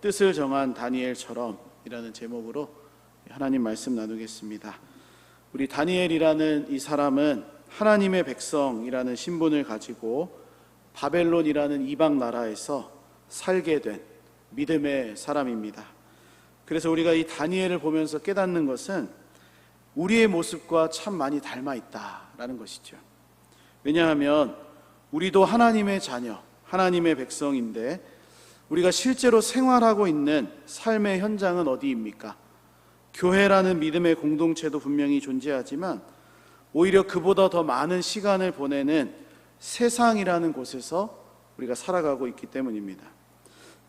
뜻을 정한 다니엘처럼이라는 제목으로 하나님 말씀 나누겠습니다. 우리 다니엘이라는 이 사람은 하나님의 백성이라는 신분을 가지고 바벨론이라는 이방 나라에서 살게 된 믿음의 사람입니다. 그래서 우리가 이 다니엘을 보면서 깨닫는 것은 우리의 모습과 참 많이 닮아 있다라는 것이죠. 왜냐하면 우리도 하나님의 자녀, 하나님의 백성인데 우리가 실제로 생활하고 있는 삶의 현장은 어디입니까? 교회라는 믿음의 공동체도 분명히 존재하지만 오히려 그보다 더 많은 시간을 보내는 세상이라는 곳에서 우리가 살아가고 있기 때문입니다.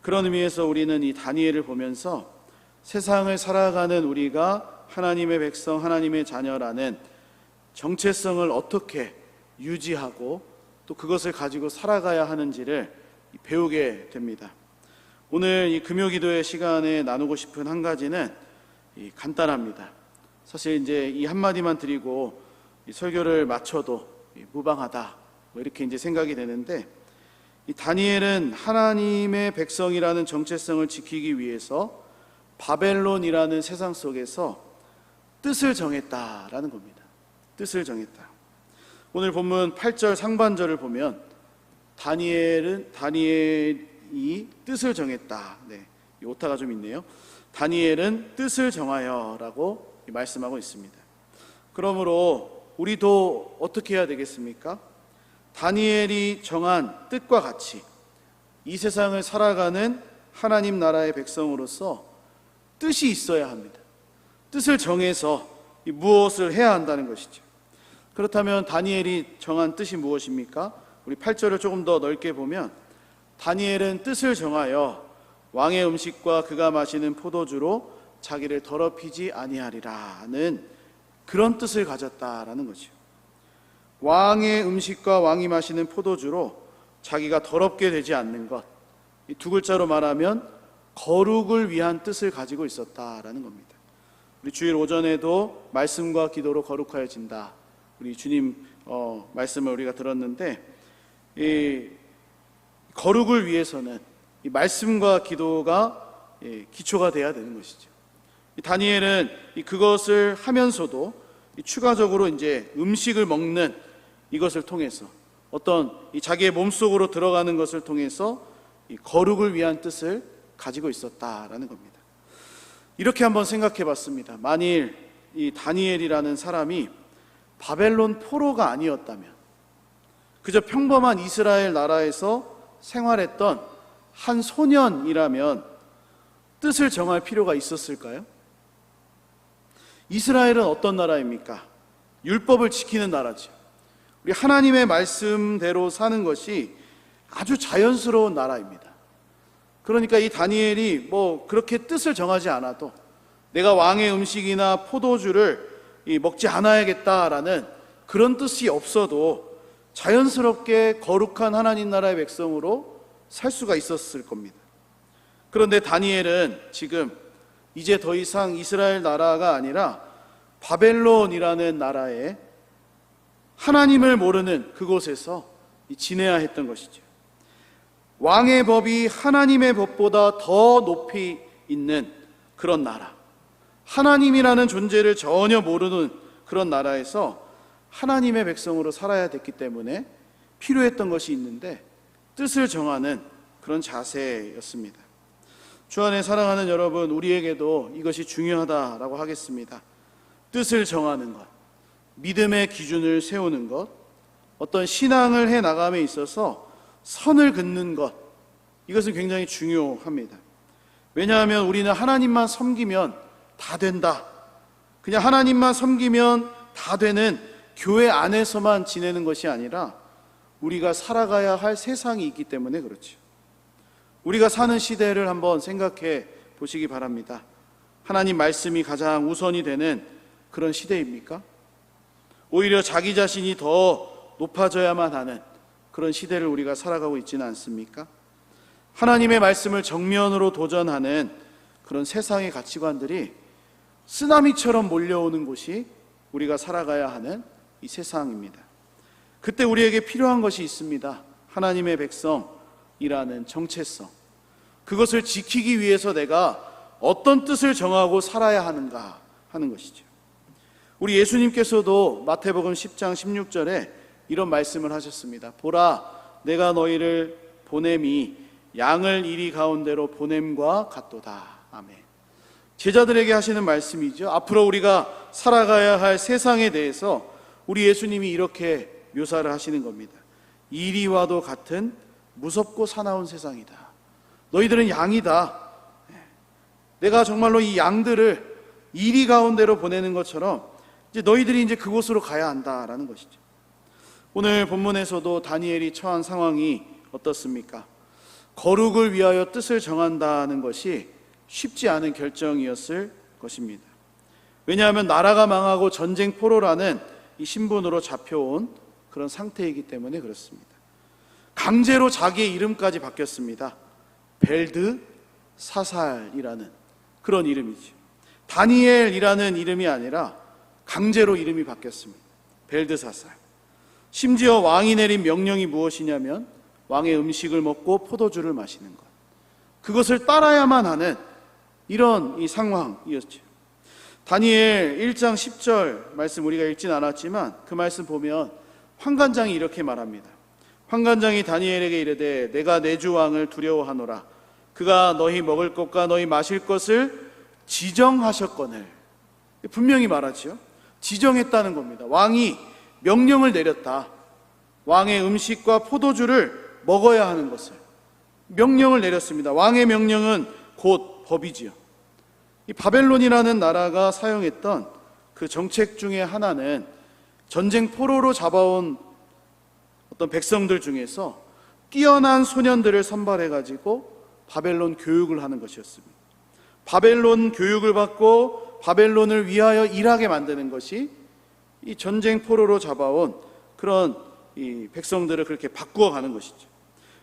그런 의미에서 우리는 이 다니엘을 보면서 세상을 살아가는 우리가 하나님의 백성, 하나님의 자녀라는 정체성을 어떻게 유지하고 또 그것을 가지고 살아가야 하는지를 배우게 됩니다. 오늘 이 금요 기도의 시간에 나누고 싶은 한 가지는 간단합니다. 사실 이제 이 한마디만 드리고 설교를 마쳐도 무방하다. 뭐 이렇게 이제 생각이 되는데 이 다니엘은 하나님의 백성이라는 정체성을 지키기 위해서 바벨론이라는 세상 속에서 뜻을 정했다라는 겁니다. 뜻을 정했다. 오늘 본문 8절 상반절을 보면 다니엘은 다니엘 이 뜻을 정했다. 네. 이 오타가 좀 있네요. 다니엘은 뜻을 정하여라고 말씀하고 있습니다. 그러므로 우리도 어떻게 해야 되겠습니까? 다니엘이 정한 뜻과 같이 이 세상을 살아가는 하나님 나라의 백성으로서 뜻이 있어야 합니다. 뜻을 정해서 무엇을 해야 한다는 것이죠. 그렇다면 다니엘이 정한 뜻이 무엇입니까? 우리 8절을 조금 더 넓게 보면 다니엘은 뜻을 정하여 왕의 음식과 그가 마시는 포도주로 자기를 더럽히지 아니하리라는 그런 뜻을 가졌다라는 거죠. 왕의 음식과 왕이 마시는 포도주로 자기가 더럽게 되지 않는 것. 이두 글자로 말하면 거룩을 위한 뜻을 가지고 있었다라는 겁니다. 우리 주일 오전에도 말씀과 기도로 거룩하여진다. 우리 주님 어, 말씀을 우리가 들었는데 이 거룩을 위해서는 이 말씀과 기도가 예, 기초가 돼야 되는 것이죠. 이 다니엘은 이 그것을 하면서도 이 추가적으로 이제 음식을 먹는 이것을 통해서 어떤 이 자기의 몸 속으로 들어가는 것을 통해서 이 거룩을 위한 뜻을 가지고 있었다라는 겁니다. 이렇게 한번 생각해 봤습니다. 만일 이 다니엘이라는 사람이 바벨론 포로가 아니었다면 그저 평범한 이스라엘 나라에서 생활했던 한 소년이라면 뜻을 정할 필요가 있었을까요? 이스라엘은 어떤 나라입니까? 율법을 지키는 나라죠. 우리 하나님의 말씀대로 사는 것이 아주 자연스러운 나라입니다. 그러니까 이 다니엘이 뭐 그렇게 뜻을 정하지 않아도 내가 왕의 음식이나 포도주를 먹지 않아야겠다라는 그런 뜻이 없어도 자연스럽게 거룩한 하나님 나라의 백성으로 살 수가 있었을 겁니다. 그런데 다니엘은 지금 이제 더 이상 이스라엘 나라가 아니라 바벨론이라는 나라에 하나님을 모르는 그곳에서 지내야 했던 것이죠. 왕의 법이 하나님의 법보다 더 높이 있는 그런 나라. 하나님이라는 존재를 전혀 모르는 그런 나라에서 하나님의 백성으로 살아야 됐기 때문에 필요했던 것이 있는데 뜻을 정하는 그런 자세였습니다. 주 안에 사랑하는 여러분, 우리에게도 이것이 중요하다라고 하겠습니다. 뜻을 정하는 것, 믿음의 기준을 세우는 것, 어떤 신앙을 해 나감에 있어서 선을 긋는 것, 이것은 굉장히 중요합니다. 왜냐하면 우리는 하나님만 섬기면 다 된다. 그냥 하나님만 섬기면 다 되는 교회 안에서만 지내는 것이 아니라 우리가 살아가야 할 세상이 있기 때문에 그렇죠. 우리가 사는 시대를 한번 생각해 보시기 바랍니다. 하나님 말씀이 가장 우선이 되는 그런 시대입니까? 오히려 자기 자신이 더 높아져야만 하는 그런 시대를 우리가 살아가고 있지는 않습니까? 하나님의 말씀을 정면으로 도전하는 그런 세상의 가치관들이 쓰나미처럼 몰려오는 곳이 우리가 살아가야 하는 이 세상입니다. 그때 우리에게 필요한 것이 있습니다. 하나님의 백성이라는 정체성. 그것을 지키기 위해서 내가 어떤 뜻을 정하고 살아야 하는가 하는 것이죠. 우리 예수님께서도 마태복음 10장 16절에 이런 말씀을 하셨습니다. 보라, 내가 너희를 보냄이 양을 이리 가운데로 보냄과 같도다. 아멘. 제자들에게 하시는 말씀이죠. 앞으로 우리가 살아가야 할 세상에 대해서 우리 예수님이 이렇게 묘사를 하시는 겁니다. 이리와도 같은 무섭고 사나운 세상이다. 너희들은 양이다. 내가 정말로 이 양들을 이리 가운데로 보내는 것처럼 이제 너희들이 이제 그곳으로 가야 한다라는 것이죠. 오늘 본문에서도 다니엘이 처한 상황이 어떻습니까? 거룩을 위하여 뜻을 정한다는 것이 쉽지 않은 결정이었을 것입니다. 왜냐하면 나라가 망하고 전쟁 포로라는 이 신분으로 잡혀온 그런 상태이기 때문에 그렇습니다. 강제로 자기의 이름까지 바뀌었습니다. 벨드 사살이라는 그런 이름이죠. 다니엘이라는 이름이 아니라 강제로 이름이 바뀌었습니다. 벨드 사살. 심지어 왕이 내린 명령이 무엇이냐면 왕의 음식을 먹고 포도주를 마시는 것. 그것을 따라야만 하는 이런 이 상황이었죠. 다니엘 1장 10절 말씀 우리가 읽진 않았지만 그 말씀 보면 환관장이 이렇게 말합니다. 환관장이 다니엘에게 이르되 내가 내 주 왕을 두려워하노라. 그가 너희 먹을 것과 너희 마실 것을 지정하셨거늘. 분명히 말하지요. 지정했다는 겁니다. 왕이 명령을 내렸다. 왕의 음식과 포도주를 먹어야 하는 것을 명령을 내렸습니다. 왕의 명령은 곧 법이지요. 이 바벨론이라는 나라가 사용했던 그 정책 중에 하나는 전쟁 포로로 잡아온 어떤 백성들 중에서 뛰어난 소년들을 선발해 가지고 바벨론 교육을 하는 것이었습니다. 바벨론 교육을 받고 바벨론을 위하여 일하게 만드는 것이 이 전쟁 포로로 잡아온 그런 이 백성들을 그렇게 바꾸어 가는 것이죠.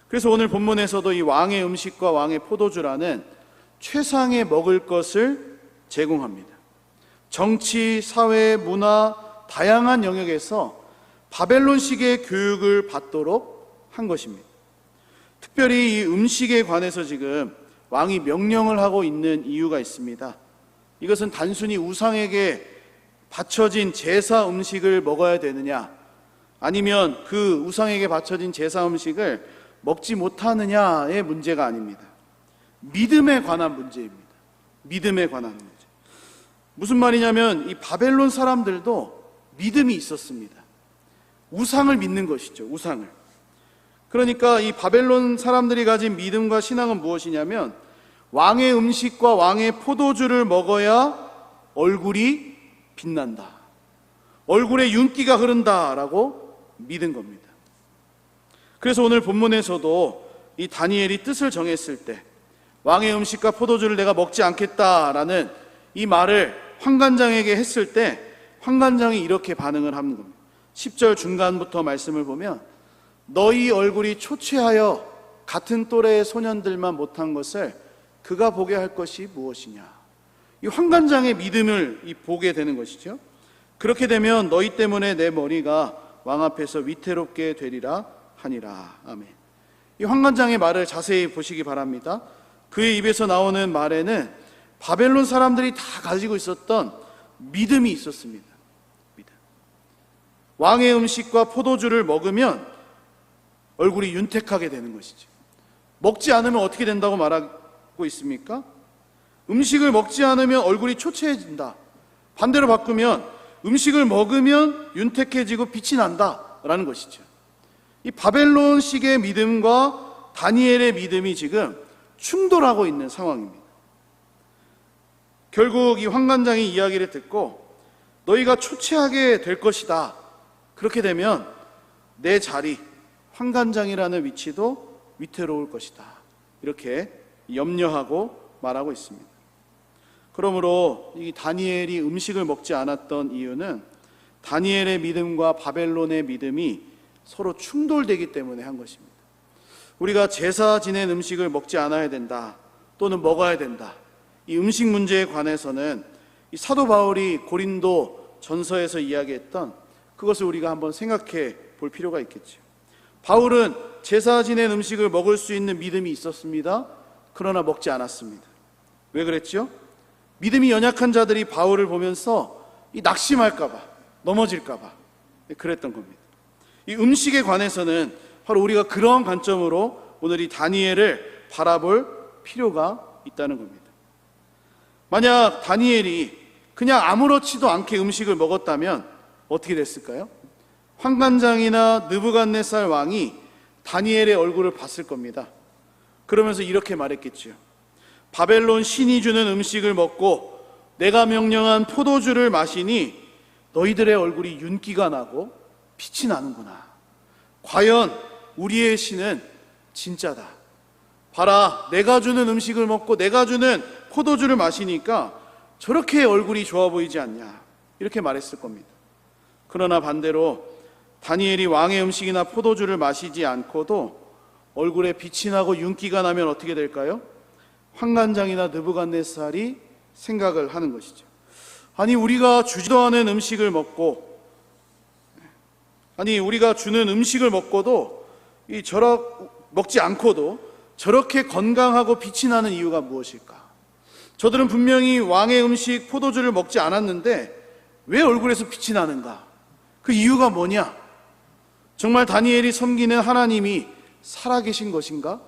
그래서 오늘 본문에서도 이 왕의 음식과 왕의 포도주라는 최상의 먹을 것을 제공합니다. 정치, 사회, 문화, 다양한 영역에서 바벨론식의 교육을 받도록 한 것입니다. 특별히 이 음식에 관해서 지금 왕이 명령을 하고 있는 이유가 있습니다. 이것은 단순히 우상에게 바쳐진 제사 음식을 먹어야 되느냐, 아니면 그 우상에게 바쳐진 제사 음식을 먹지 못하느냐의 문제가 아닙니다. 믿음에 관한 문제입니다. 믿음에 관한 문제. 무슨 말이냐면 이 바벨론 사람들도 믿음이 있었습니다. 우상을 믿는 것이죠. 우상을. 그러니까 이 바벨론 사람들이 가진 믿음과 신앙은 무엇이냐면 왕의 음식과 왕의 포도주를 먹어야 얼굴이 빛난다. 얼굴에 윤기가 흐른다라고 믿은 겁니다. 그래서 오늘 본문에서도 이 다니엘이 뜻을 정했을 때 왕의 음식과 포도주를 내가 먹지 않겠다라는 이 말을 황관장에게 했을 때 황관장이 이렇게 반응을 하는 겁니다. 10절 중간부터 말씀을 보면 너희 얼굴이 초췌하여 같은 또래의 소년들만 못한 것을 그가 보게 할 것이 무엇이냐. 이 황관장의 믿음을 보게 되는 것이죠. 그렇게 되면 너희 때문에 내 머리가 왕 앞에서 위태롭게 되리라 하니라. 아멘. 이 황관장의 말을 자세히 보시기 바랍니다. 그의 입에서 나오는 말에는 바벨론 사람들이 다 가지고 있었던 믿음이 있었습니다. 왕의 음식과 포도주를 먹으면 얼굴이 윤택하게 되는 것이죠. 먹지 않으면 어떻게 된다고 말하고 있습니까? 음식을 먹지 않으면 얼굴이 초췌해진다. 반대로 바꾸면 음식을 먹으면 윤택해지고 빛이 난다 라는 것이죠. 이 바벨론식의 믿음과 다니엘의 믿음이 지금 충돌하고 있는 상황입니다. 결국 이 황관장이 이야기를 듣고 너희가 초췌하게 될 것이다. 그렇게 되면 내 자리, 황관장이라는 위치도 위태로울 것이다. 이렇게 염려하고 말하고 있습니다. 그러므로 이 다니엘이 음식을 먹지 않았던 이유는 다니엘의 믿음과 바벨론의 믿음이 서로 충돌되기 때문에 한 것입니다. 우리가 제사 지낸 음식을 먹지 않아야 된다. 또는 먹어야 된다. 이 음식 문제에 관해서는 이 사도 바울이 고린도 전서에서 이야기했던 그것을 우리가 한번 생각해 볼 필요가 있겠죠. 바울은 제사 지낸 음식을 먹을 수 있는 믿음이 있었습니다. 그러나 먹지 않았습니다. 왜 그랬죠? 믿음이 연약한 자들이 바울을 보면서 이 낙심할까봐, 넘어질까봐 그랬던 겁니다. 이 음식에 관해서는 바로 우리가 그런 관점으로 오늘 이 다니엘을 바라볼 필요가 있다는 겁니다. 만약 다니엘이 그냥 아무렇지도 않게 음식을 먹었다면 어떻게 됐을까요? 황관장이나 느부갓네살 왕이 다니엘의 얼굴을 봤을 겁니다. 그러면서 이렇게 말했겠지요. 바벨론 신이 주는 음식을 먹고 내가 명령한 포도주를 마시니 너희들의 얼굴이 윤기가 나고 빛이 나는구나. 과연 우리의 신은 진짜다. 봐라, 내가 주는 음식을 먹고 내가 주는 포도주를 마시니까 저렇게 얼굴이 좋아 보이지 않냐. 이렇게 말했을 겁니다. 그러나 반대로 다니엘이 왕의 음식이나 포도주를 마시지 않고도 얼굴에 빛이 나고 윤기가 나면 어떻게 될까요? 황관장이나 느부갓네살이 생각을 하는 것이죠. 아니 우리가 주지도 않은 음식을 먹고 아니 우리가 주는 음식을 먹고도 이 저러 먹지 않고도 저렇게 건강하고 빛이 나는 이유가 무엇일까? 저들은 분명히 왕의 음식 포도주를 먹지 않았는데 왜 얼굴에서 빛이 나는가? 그 이유가 뭐냐? 정말 다니엘이 섬기는 하나님이 살아계신 것인가?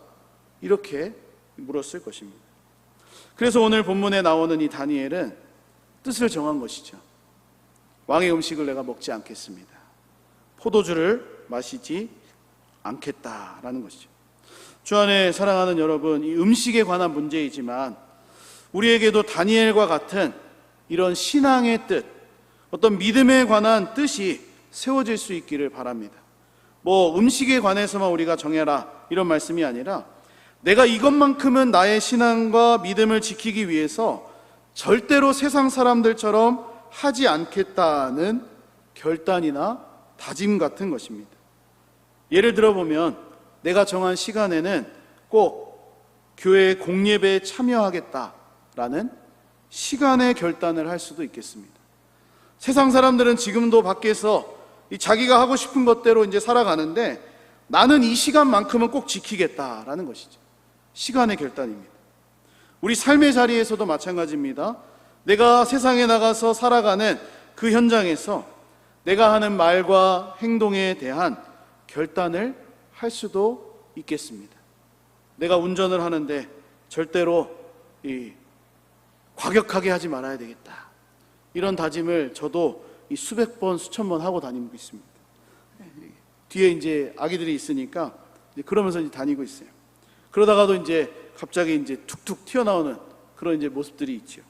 이렇게 물었을 것입니다. 그래서 오늘 본문에 나오는 이 다니엘은 뜻을 정한 것이죠. 왕의 음식을 내가 먹지 않겠습니다. 포도주를 마시지 않겠다라는 것이죠. 주 안에 사랑하는 여러분, 이 음식에 관한 문제이지만 우리에게도 다니엘과 같은 이런 신앙의 뜻, 어떤 믿음에 관한 뜻이 세워질 수 있기를 바랍니다. 뭐 음식에 관해서만 우리가 정해라 이런 말씀이 아니라 내가 이것만큼은 나의 신앙과 믿음을 지키기 위해서 절대로 세상 사람들처럼 하지 않겠다는 결단이나 다짐 같은 것입니다. 예를 들어 보면 내가 정한 시간에는 꼭 교회 공예배에 참여하겠다라는 시간의 결단을 할 수도 있겠습니다. 세상 사람들은 지금도 밖에서 이 자기가 하고 싶은 것대로 이제 살아가는데 나는 이 시간만큼은 꼭 지키겠다라는 것이죠. 시간의 결단입니다. 우리 삶의 자리에서도 마찬가지입니다. 내가 세상에 나가서 살아가는 그 현장에서 내가 하는 말과 행동에 대한 결단을 할 수도 있겠습니다. 내가 운전을 하는데 절대로 이 과격하게 하지 말아야 되겠다. 이런 다짐을 저도 이 수백 번, 수천 번 하고 다니고 있습니다. 뒤에 이제 아기들이 있으니까 이제 그러면서 이제 다니고 있어요. 그러다가도 이제 갑자기 이제 툭툭 튀어나오는 그런 이제 모습들이 있죠.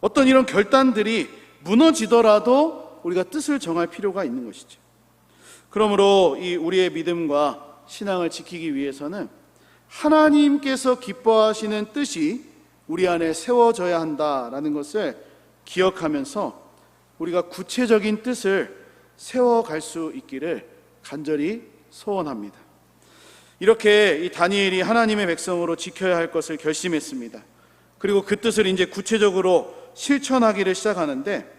어떤 이런 결단들이 무너지더라도 우리가 뜻을 정할 필요가 있는 것이죠. 그러므로 이 우리의 믿음과 신앙을 지키기 위해서는 하나님께서 기뻐하시는 뜻이 우리 안에 세워져야 한다라는 것을 기억하면서 우리가 구체적인 뜻을 세워갈 수 있기를 간절히 소원합니다. 이렇게 이 다니엘이 하나님의 백성으로 지켜야 할 것을 결심했습니다. 그리고 그 뜻을 이제 구체적으로 실천하기를 시작하는데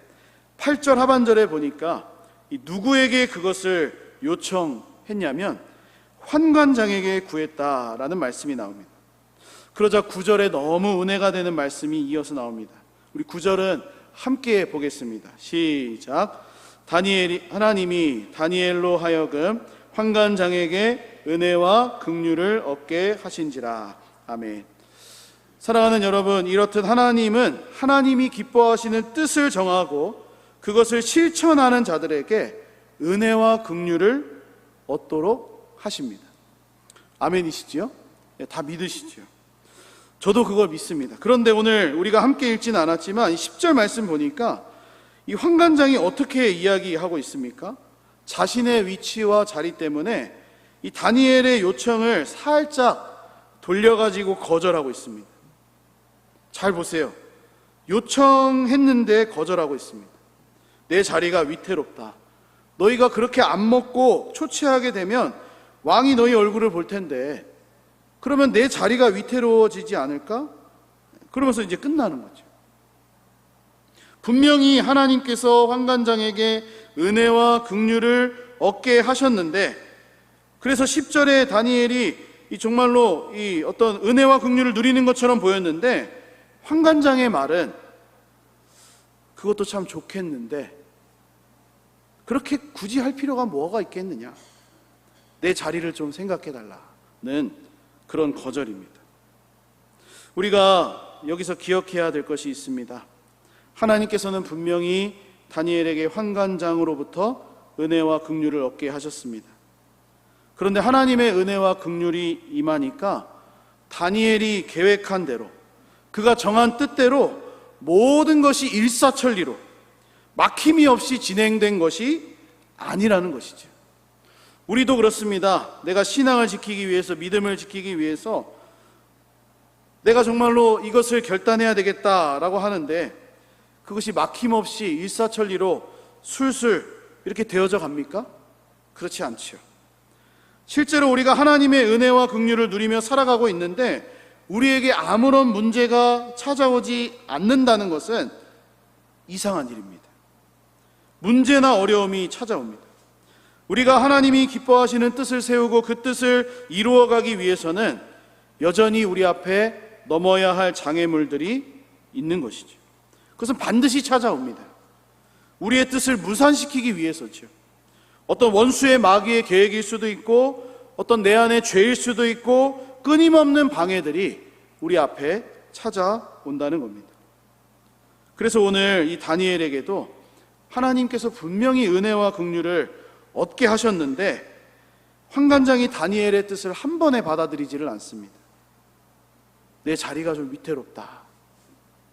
8절 하반절에 보니까 이 누구에게 그것을 요청했냐면 환관장에게 구했다라는 말씀이 나옵니다. 그러자 9절에 너무 은혜가 되는 말씀이 이어서 나옵니다. 우리 9절은 함께 보겠습니다. 시작. 다니엘이 하나님이 다니엘로 하여금 환관장에게 은혜와 긍휼을 얻게 하신지라. 아멘. 사랑하는 여러분, 이렇듯 하나님은 하나님이 기뻐하시는 뜻을 정하고 그것을 실천하는 자들에게 은혜와 긍휼을 얻도록 하십니다. 아멘이시지요? 네, 다 믿으시지요? 저도 그걸 믿습니다. 그런데 오늘 우리가 함께 읽지는 않았지만 10절 말씀 보니까 이 환관장이 어떻게 이야기하고 있습니까? 자신의 위치와 자리 때문에 이 다니엘의 요청을 살짝 돌려가지고 거절하고 있습니다. 잘 보세요. 요청했는데 거절하고 있습니다. 내 자리가 위태롭다. 너희가 그렇게 안 먹고 초췌하게 되면 왕이 너희 얼굴을 볼 텐데 그러면 내 자리가 위태로워지지 않을까? 그러면서 이제 끝나는 거죠. 분명히 하나님께서 환관장에게 은혜와 긍휼을 얻게 하셨는데 그래서 10절에 다니엘이 이 정말로 이 어떤 은혜와 긍휼을 누리는 것처럼 보였는데 환관장의 말은 그것도 참 좋겠는데 그렇게 굳이 할 필요가 뭐가 있겠느냐? 내 자리를 좀 생각해 달라는 그런 거절입니다. 우리가 여기서 기억해야 될 것이 있습니다. 하나님께서는 분명히 다니엘에게 환관장으로부터 은혜와 긍휼을 얻게 하셨습니다. 그런데 하나님의 은혜와 긍휼이 임하니까 다니엘이 계획한 대로 그가 정한 뜻대로 모든 것이 일사천리로 막힘이 없이 진행된 것이 아니라는 것이죠. 우리도 그렇습니다. 내가 신앙을 지키기 위해서 믿음을 지키기 위해서 내가 정말로 이것을 결단해야 되겠다라고 하는데 그것이 막힘없이 일사천리로 술술 이렇게 되어져 갑니까? 그렇지 않지요. 실제로 우리가 하나님의 은혜와 긍휼을 누리며 살아가고 있는데 우리에게 아무런 문제가 찾아오지 않는다는 것은 이상한 일입니다. 문제나 어려움이 찾아옵니다. 우리가 하나님이 기뻐하시는 뜻을 세우고 그 뜻을 이루어가기 위해서는 여전히 우리 앞에 넘어야 할 장애물들이 있는 것이죠. 그것은 반드시 찾아옵니다. 우리의 뜻을 무산시키기 위해서죠. 어떤 원수의 마귀의 계획일 수도 있고 어떤 내 안의 죄일 수도 있고 끊임없는 방해들이 우리 앞에 찾아온다는 겁니다. 그래서 오늘 이 다니엘에게도 하나님께서 분명히 은혜와 긍휼을 얻게 하셨는데 환관장이 다니엘의 뜻을 한 번에 받아들이지를 않습니다. 내 자리가 좀 위태롭다.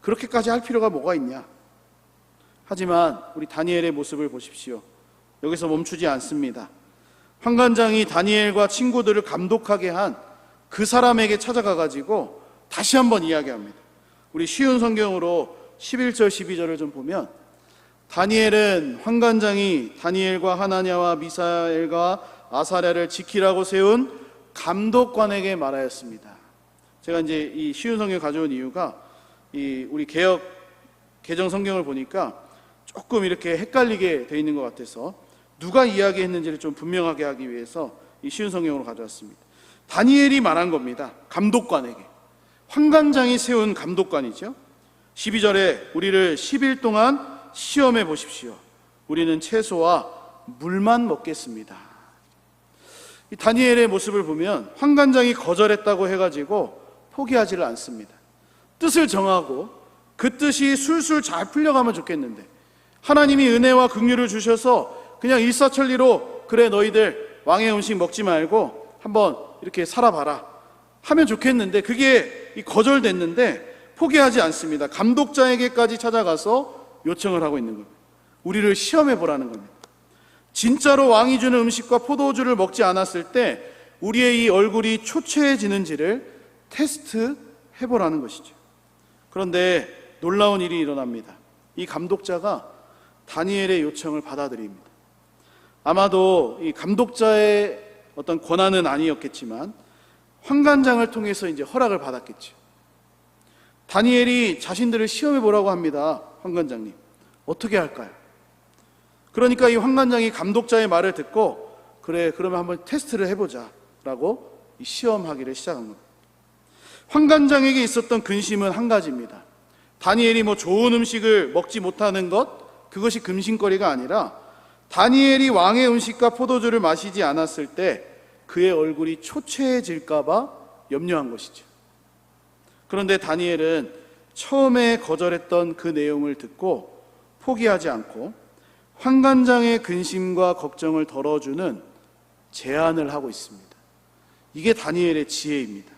그렇게까지 할 필요가 뭐가 있냐? 하지만 우리 다니엘의 모습을 보십시오. 여기서 멈추지 않습니다. 환관장이 다니엘과 친구들을 감독하게 한 그 사람에게 찾아가 가지고 다시 한번 이야기합니다. 우리 쉬운 성경으로 11절 12절을 좀 보면 다니엘은 환관장이 다니엘과 하나냐와 미사엘과 아사랴를 지키라고 세운 감독관에게 말하였습니다. 제가 이제 이 쉬운 성경 가져온 이유가 이 우리 개혁 개정 성경을 보니까 조금 이렇게 헷갈리게 돼 있는 것 같아서 누가 이야기했는지를 좀 분명하게 하기 위해서 이 쉬운 성경으로 가져왔습니다. 다니엘이 말한 겁니다. 감독관에게. 환관장이 세운 감독관이죠. 12절에 우리를 10일 동안 시험해 보십시오. 우리는 채소와 물만 먹겠습니다. 이 다니엘의 모습을 보면 환관장이 거절했다고 해가지고 포기하지를 않습니다. 뜻을 정하고 그 뜻이 술술 잘 풀려가면 좋겠는데 하나님이 은혜와 긍휼을 주셔서 그냥 일사천리로 그래 너희들 왕의 음식 먹지 말고 한번 이렇게 살아봐라 하면 좋겠는데 그게 이 거절됐는데 포기하지 않습니다. 감독자에게까지 찾아가서 요청을 하고 있는 겁니다. 우리를 시험해 보라는 겁니다. 진짜로 왕이 주는 음식과 포도주를 먹지 않았을 때 우리의 이 얼굴이 초췌해지는지를 테스트 해보라는 것이죠. 그런데 놀라운 일이 일어납니다. 이 감독자가 다니엘의 요청을 받아들입니다. 아마도 이 감독자의 어떤 권한은 아니었겠지만 환관장을 통해서 이제 허락을 받았겠죠. 다니엘이 자신들을 시험해 보라고 합니다. 환관장님. 어떻게 할까요? 그러니까 이 환관장이 감독자의 말을 듣고 그래 그러면 한번 테스트를 해보자라고 시험하기를 시작한 겁니다. 환관장에게 있었던 근심은 한 가지입니다. 다니엘이 뭐 좋은 음식을 먹지 못하는 것 그것이 금신거리가 아니라 다니엘이 왕의 음식과 포도주를 마시지 않았을 때 그의 얼굴이 초췌해질까봐 염려한 것이죠. 그런데 다니엘은 처음에 거절했던 그 내용을 듣고 포기하지 않고 환관장의 근심과 걱정을 덜어주는 제안을 하고 있습니다. 이게 다니엘의 지혜입니다.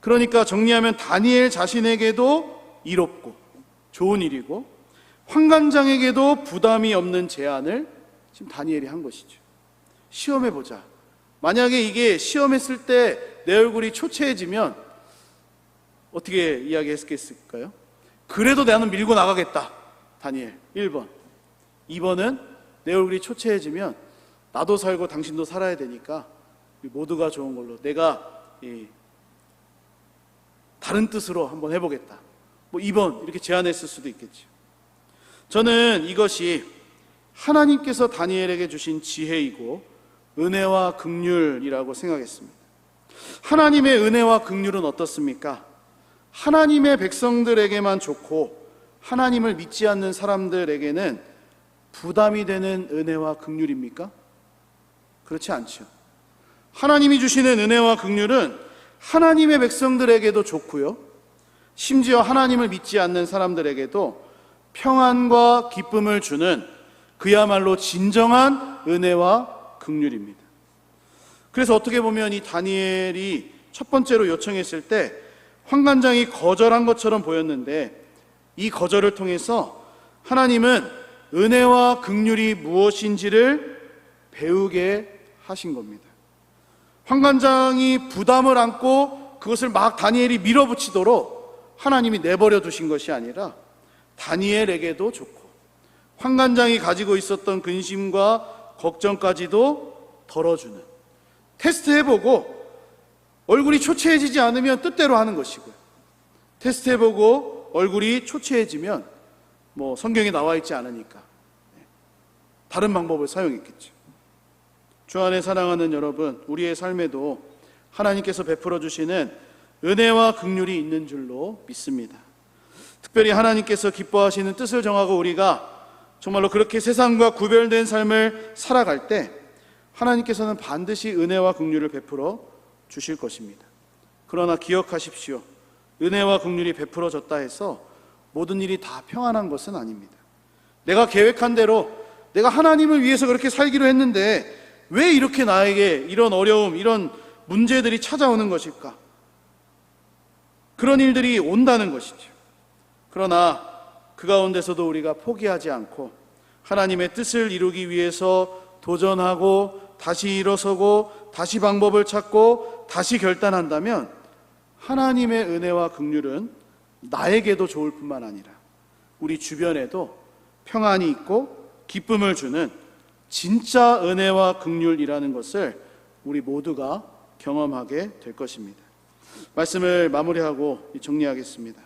그러니까 정리하면 다니엘 자신에게도 이롭고 좋은 일이고 환관장에게도 부담이 없는 제안을 지금 다니엘이 한 것이죠. 시험해 보자. 만약에 이게 시험했을 때 내 얼굴이 초췌해지면 어떻게 이야기했겠을까요? 그래도 나는 밀고 나가겠다. 다니엘 1번. 2번은 내 얼굴이 초췌해지면 나도 살고 당신도 살아야 되니까 모두가 좋은 걸로 내가 다른 뜻으로 한번 해보겠다. 뭐 2번 이렇게 제안했을 수도 있겠죠. 저는 이것이 하나님께서 다니엘에게 주신 지혜이고 은혜와 긍휼이라고 생각했습니다. 하나님의 은혜와 긍휼은 어떻습니까? 하나님의 백성들에게만 좋고 하나님을 믿지 않는 사람들에게는 부담이 되는 은혜와 긍휼입니까? 그렇지 않죠. 하나님이 주시는 은혜와 긍휼은 하나님의 백성들에게도 좋고요. 심지어 하나님을 믿지 않는 사람들에게도 평안과 기쁨을 주는 그야말로 진정한 은혜와 긍휼입니다. 그래서 어떻게 보면 이 다니엘이 첫 번째로 요청했을 때 환관장이 거절한 것처럼 보였는데 이 거절을 통해서 하나님은 은혜와 긍휼이 무엇인지를 배우게 하신 겁니다. 환관장이 부담을 안고 그것을 막 다니엘이 밀어붙이도록 하나님이 내버려 두신 것이 아니라 다니엘에게도 좋고 환관장이 가지고 있었던 근심과 걱정까지도 덜어주는 테스트 해보고 얼굴이 초췌해지지 않으면 뜻대로 하는 것이고요. 테스트 해보고 얼굴이 초췌해지면 뭐 성경에 나와 있지 않으니까 네. 다른 방법을 사용했겠죠. 주 안에 사랑하는 여러분, 우리의 삶에도 하나님께서 베풀어 주시는 은혜와 긍휼이 있는 줄로 믿습니다. 특별히 하나님께서 기뻐하시는 뜻을 정하고 우리가 정말로 그렇게 세상과 구별된 삶을 살아갈 때 하나님께서는 반드시 은혜와 긍휼을 베풀어 주실 것입니다. 그러나 기억하십시오. 은혜와 긍휼이 베풀어졌다 해서 모든 일이 다 평안한 것은 아닙니다. 내가 계획한 대로 내가 하나님을 위해서 그렇게 살기로 했는데 왜 이렇게 나에게 이런 어려움, 이런 문제들이 찾아오는 것일까? 그런 일들이 온다는 것이죠. 그러나 그 가운데서도 우리가 포기하지 않고 하나님의 뜻을 이루기 위해서 도전하고 다시 일어서고 다시 방법을 찾고 다시 결단한다면 하나님의 은혜와 긍휼은 나에게도 좋을 뿐만 아니라 우리 주변에도 평안이 있고 기쁨을 주는 진짜 은혜와 긍휼이라는 것을 우리 모두가 경험하게 될 것입니다. 말씀을 마무리하고 정리하겠습니다.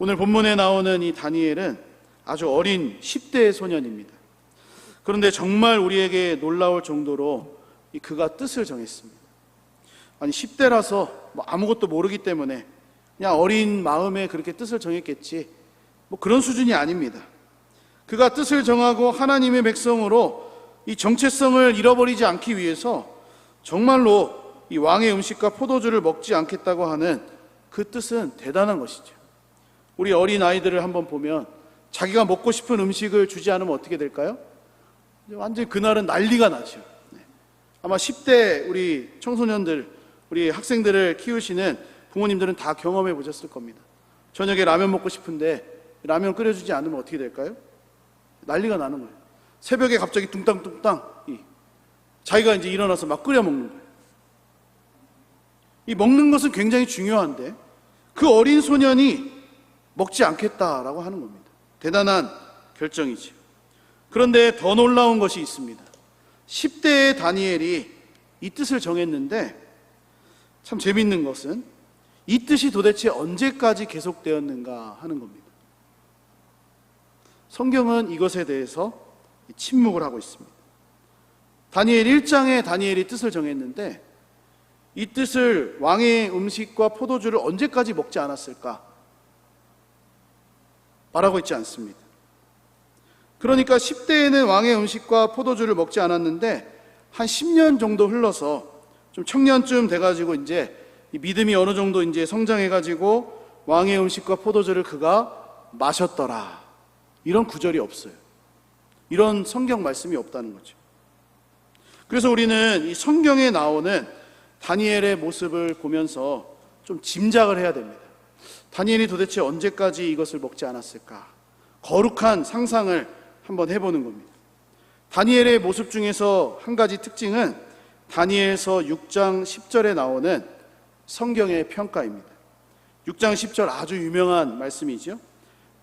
오늘 본문에 나오는 이 다니엘은 아주 어린 10대의 소년입니다. 그런데 정말 우리에게 놀라울 정도로 이 그가 뜻을 정했습니다. 아니 10대라서 뭐 아무것도 모르기 때문에 그냥 어린 마음에 그렇게 뜻을 정했겠지. 뭐 그런 수준이 아닙니다. 그가 뜻을 정하고 하나님의 백성으로 이 정체성을 잃어버리지 않기 위해서 정말로 이 왕의 음식과 포도주를 먹지 않겠다고 하는 그 뜻은 대단한 것이죠. 우리 어린 아이들을 한번 보면 자기가 먹고 싶은 음식을 주지 않으면 어떻게 될까요? 완전 히 그날은 난리가 나죠. 네. 아마 10대 우리 청소년들, 우리 학생들을 키우시는 부모님들은 다 경험해 보셨을 겁니다. 저녁에 라면 먹고 싶은데 라면 끓여주지 않으면 어떻게 될까요? 난리가 나는 거예요. 새벽에 갑자기 뚱땅뚱땅 이 자기가 이제 일어나서 막 끓여 먹는 거예요. 이 먹는 것은 굉장히 중요한데 그 어린 소년이 먹지 않겠다라고 하는 겁니다. 대단한 결정이지. 그런데 더 놀라운 것이 있습니다. 10대의 다니엘이 이 뜻을 정했는데 참 재밌는 것은 이 뜻이 도대체 언제까지 계속되었는가 하는 겁니다. 성경은 이것에 대해서 침묵을 하고 있습니다. 다니엘 1장에 다니엘이 뜻을 정했는데 이 뜻을 왕의 음식과 포도주를 언제까지 먹지 않았을까? 말하고 있지 않습니다. 그러니까 10대에는 왕의 음식과 포도주를 먹지 않았는데 한 10년 정도 흘러서 좀 청년쯤 돼가지고 이제 믿음이 어느 정도 이제 성장해가지고 왕의 음식과 포도주를 그가 마셨더라. 이런 구절이 없어요. 이런 성경 말씀이 없다는 거죠. 그래서 우리는 이 성경에 나오는 다니엘의 모습을 보면서 좀 짐작을 해야 됩니다. 다니엘이 도대체 언제까지 이것을 먹지 않았을까? 거룩한 상상을 한번 해보는 겁니다. 다니엘의 모습 중에서 한 가지 특징은 다니엘서 6장 10절에 나오는 성경의 평가입니다. 6장 10절 아주 유명한 말씀이죠.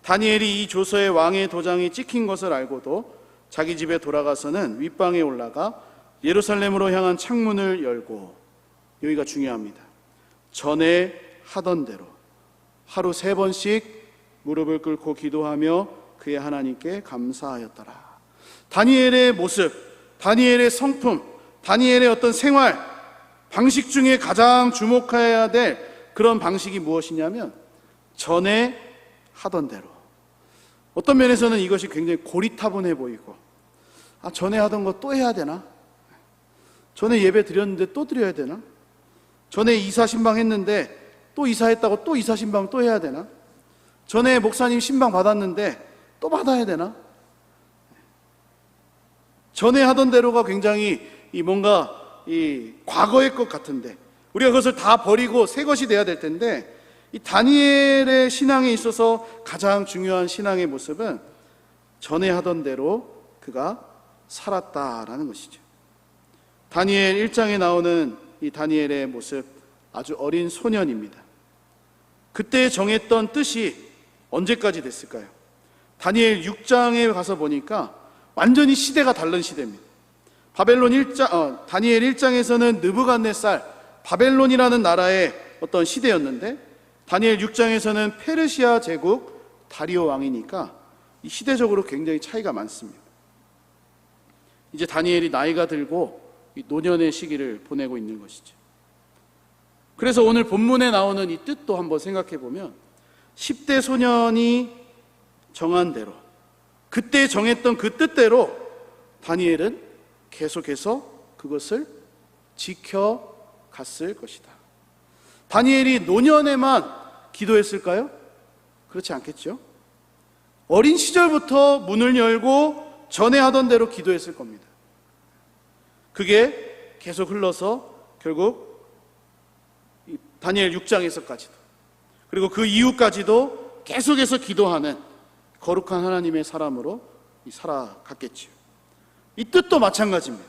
다니엘이 이 조서의 왕의 도장이 찍힌 것을 알고도 자기 집에 돌아가서는 윗방에 올라가 예루살렘으로 향한 창문을 열고 여기가 중요합니다. 전에 하던 대로 하루 세 번씩 무릎을 꿇고 기도하며 그의 하나님께 감사하였더라. 다니엘의 모습, 다니엘의 성품, 다니엘의 어떤 생활, 방식 중에 가장 주목해야 될 그런 방식이 무엇이냐면 전에 하던 대로. 어떤 면에서는 이것이 굉장히 고리타분해 보이고, 아, 전에 하던 거 또 해야 되나? 전에 예배 드렸는데 또 드려야 되나? 전에 이사 신방 했는데 또 이사했다고 또 이사 신방 또 해야 되나? 전에 목사님 신방 받았는데 또 받아야 되나? 전에 하던 대로가 굉장히 이 뭔가 이 과거의 것 같은데 우리가 그것을 다 버리고 새 것이 돼야 될 텐데 이 다니엘의 신앙에 있어서 가장 중요한 신앙의 모습은 전에 하던 대로 그가 살았다라는 것이죠. 다니엘 1장에 나오는 이 다니엘의 모습 아주 어린 소년입니다. 그때 정했던 뜻이 언제까지 됐을까요? 다니엘 6장에 가서 보니까 완전히 시대가 다른 시대입니다. 바벨론 1장, 어, 다니엘 1장에서는 느부갓네살, 바벨론이라는 나라의 어떤 시대였는데 다니엘 6장에서는 페르시아 제국 다리오 왕이니까 이 시대적으로 굉장히 차이가 많습니다. 이제 다니엘이 나이가 들고 이 노년의 시기를 보내고 있는 것이죠. 그래서 오늘 본문에 나오는 이 뜻도 한번 생각해 보면 10대 소년이 정한 대로 그때 정했던 그 뜻대로 다니엘은 계속해서 그것을 지켜갔을 것이다. 다니엘이 노년에만 기도했을까요? 그렇지 않겠죠? 어린 시절부터 문을 열고 전에 하던 대로 기도했을 겁니다. 그게 계속 흘러서 결국 이 다니엘 6장에서까지도 그리고 그 이후까지도 계속해서 기도하는 거룩한 하나님의 사람으로 이 살아갔겠지요. 이 뜻도 마찬가지입니다.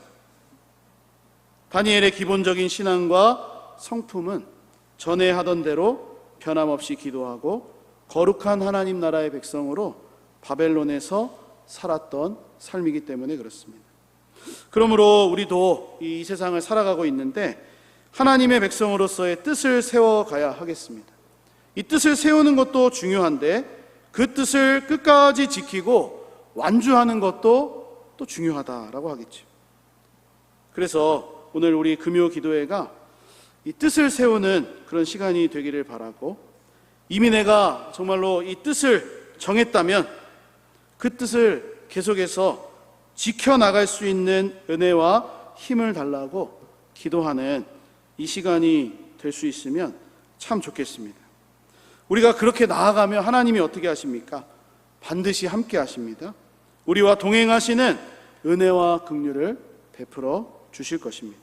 다니엘의 기본적인 신앙과 성품은 전에 하던 대로 변함없이 기도하고 거룩한 하나님 나라의 백성으로 바벨론에서 살았던 삶이기 때문에 그렇습니다. 그러므로 우리도 이 세상을 살아가고 있는데 하나님의 백성으로서의 뜻을 세워가야 하겠습니다. 이 뜻을 세우는 것도 중요한데 그 뜻을 끝까지 지키고 완주하는 것도 또 중요하다라고 하겠죠. 그래서 오늘 우리 금요 기도회가 이 뜻을 세우는 그런 시간이 되기를 바라고 이미 내가 정말로 이 뜻을 정했다면 그 뜻을 계속해서 지켜나갈 수 있는 은혜와 힘을 달라고 기도하는 이 시간이 될 수 있으면 참 좋겠습니다. 우리가 그렇게 나아가면 하나님이 어떻게 하십니까? 반드시 함께 하십니다. 우리와 동행하시는 은혜와 긍휼을 베풀어 주실 것입니다.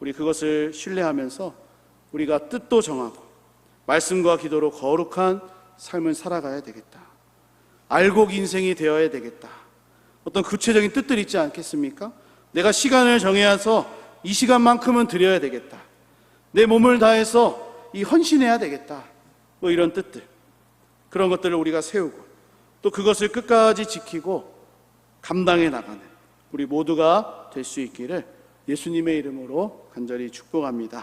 우리 그것을 신뢰하면서 우리가 뜻도 정하고 말씀과 기도로 거룩한 삶을 살아가야 되겠다. 알곡 인생이 되어야 되겠다. 어떤 구체적인 뜻들이 있지 않겠습니까? 내가 시간을 정해서 이 시간만큼은 드려야 되겠다. 내 몸을 다해서 이 헌신해야 되겠다. 뭐 이런 뜻들. 그런 것들을 우리가 세우고 또 그것을 끝까지 지키고 감당해 나가는 우리 모두가 될 수 있기를 예수님의 이름으로 간절히 축복합니다.